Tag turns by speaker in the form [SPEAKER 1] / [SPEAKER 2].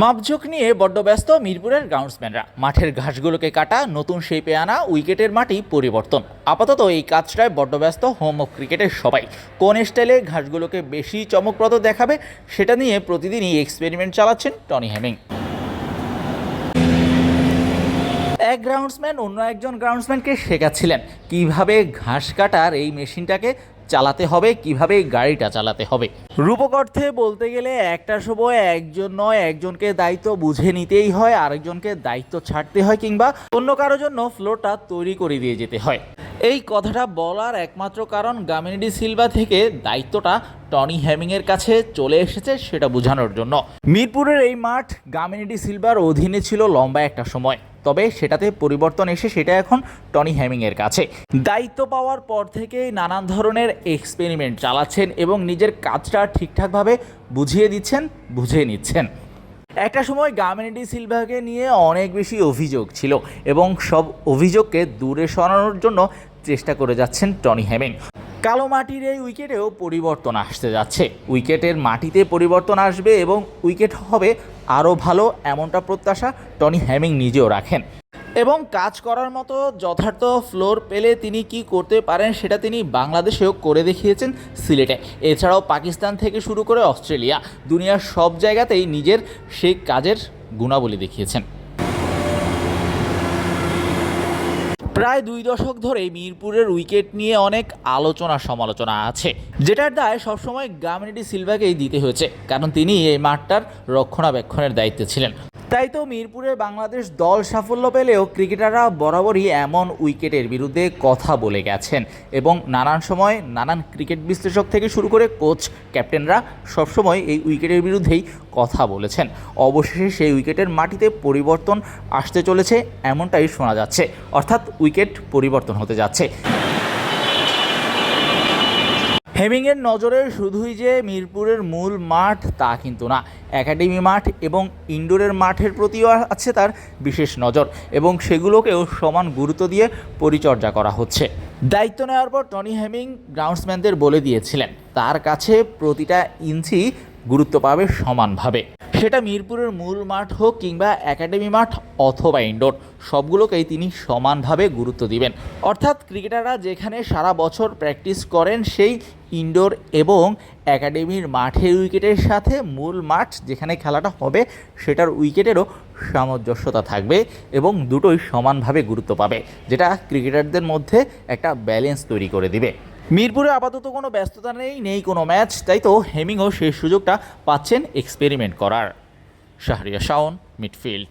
[SPEAKER 1] মাপঝোঁক নিয়ে বড্ড ব্যস্ত মিরপুরের গ্রাউন্ডসম্যানরা মাঠের ঘাসগুলোকে কাটা, নতুন শেপে আনা, উইকেটের মাটি পরিবর্তন। আপাতত এই কাজটায় বড্ড ব্যস্ত হোম অফ ক্রিকেটের সবাই। কোন স্টাইলে ঘাসগুলোকে বেশি চমকপ্রদ দেখাবে, সেটা নিয়ে প্রতিদিনই এক্সপেরিমেন্ট চালাচ্ছেন টনি হ্যামিং এক গ্রাউন্ডসম্যান অন্য একজন গ্রাউন্ডসম্যানকে শেখাচ্ছিলেন। কীভাবে ঘাস কাটার এই মেশিনটাকে চালাতে হবে, কীভাবে গাড়িটা চালাতে হবে? রূপক অর্থে বলতে গেলে একটা সময় একজন নয়, একজনকে দায়িত্ব বুঝে নিতেই হয়, আরেকজনকে দায়িত্ব ছাড়তে হয় কিংবা অন্য কারোর জন্য ফ্লোরটা তৈরি করে দিয়ে যেতে হয়। এই কথাটা বলার একমাত্র কারণ গামিনিডি সিলভা থেকে দায়িত্বটা টনি হ্যামিংয়ের কাছে চলে এসেছে সেটা বোঝানোর জন্য। মিরপুরের এই মাঠ গামিনিডি সিলভার অধীনে ছিল লম্বা একটা সময়। তবে সেটাতে পরিবর্তন এসে সেটা এখন টনি হ্যামিংয়ের কাছে। দায়িত্ব পাওয়ার পর থেকেই নানান ধরনের এক্সপেরিমেন্ট চালাচ্ছেন এবং নিজের কাজটা ঠিকঠাকভাবে বুঝিয়ে দিচ্ছেন, বুঝিয়ে নিচ্ছেন। একটা সময় গামিনিডি সিলভাকে নিয়ে অনেক বেশি অভিযোগ ছিল এবং সব অভিযোগকে দূরে সরানোর জন্য চেষ্টা করে যাচ্ছেন টনি হ্যামিং কালো মাটির এই উইকেটেও পরিবর্তন আসতে যাচ্ছে। উইকেটের মাটিতে পরিবর্তন আসবে এবং উইকেট হবে আরও ভালো এমনটা প্রত্যাশা টনি হ্যামিং নিজেও রাখেন। এবং কাজ করার মতো যথার্থ ফ্লোর পেলে তিনি কি করতে পারেন সেটা তিনি বাংলাদেশেও করে দেখিয়েছেন সিলেটে। এছাড়াও পাকিস্তান থেকে শুরু করে অস্ট্রেলিয়া, দুনিয়ার সব জায়গাতেই নিজের সেই কাজের গুণাবলী দেখিয়েছেন। প্রায় দুই দশক ধরে মিরপুরের উইকেট নিয়ে অনেক আলোচনা সমালোচনা আছে। যেটার দায় সবসময় গামিনিটি সিলভাকেই দিতে হয়েছে, কারণ তিনি এই মাঠটার রক্ষণাবেক্ষণের দায়িত্বে ছিলেন। তাই তো মিরপুরে বাংলাদেশ দল সাফল্য পেলেও ক্রিকেটাররা বরাবরই এমন উইকেটের বিরুদ্ধে কথা বলে গেছেন এবং নানান সময় নানান ক্রিকেট বিশ্লেষক থেকে শুরু করে কোচ, ক্যাপ্টেনরা সবসময় এই উইকেটের বিরুদ্ধেই কথা বলেছেন। অবশেষে সেই উইকেটের মাটিতে পরিবর্তন আসতে চলেছে, এমনটাই শোনা যাচ্ছে। অর্থাৎ উইকেট পরিবর্তন হতে যাচ্ছে। হেমিংয়ের নজরে শুধুই যে মিরপুরের মূল মাঠ, তা কিন্তু না। একাডেমি মাঠ এবং ইনডোরের মাঠের প্রতিও আছে তার বিশেষ নজর এবং সেগুলোকেও সমান গুরুত্ব দিয়ে পরিচর্যা করা হচ্ছে। দায়িত্ব নেওয়ার পর টনি হেমিং গ্রাউন্ডসম্যানদের বলে দিয়েছিলেন, তার কাছে প্রতিটা ইঞ্চি গুরুত্ব পাবে সমানভাবে। সেটা মিরপুরের মূল মাঠ হোক কিংবা একাডেমি মাঠ অথবা ইনডোর, সবগুলোকেই তিনি সমানভাবে গুরুত্ব দিবেন। অর্থাৎ ক্রিকেটাররা যেখানে সারা বছর প্র্যাকটিস করেন সেই ইনডোর এবং একাডেমির মাঠের উইকেটের সাথে মূল মাঠ যেখানে খেলাটা হবে সেটার উইকেটেরও সামঞ্জস্যতা থাকবে এবং দুটোই সমানভাবে গুরুত্ব পাবে, যেটা ক্রিকেটারদের মধ্যে একটা ব্যালেন্স তৈরি করে দিবে। মিরপুরে আপাতত কোনো ব্যস্ততা নেই নেই কোনো ম্যাচ। তাই তো হেমিংও সেই সুযোগটা পাচ্ছেন এক্সপেরিমেন্ট করার। শাহরিয়া শাওন, মিডফিল্ড।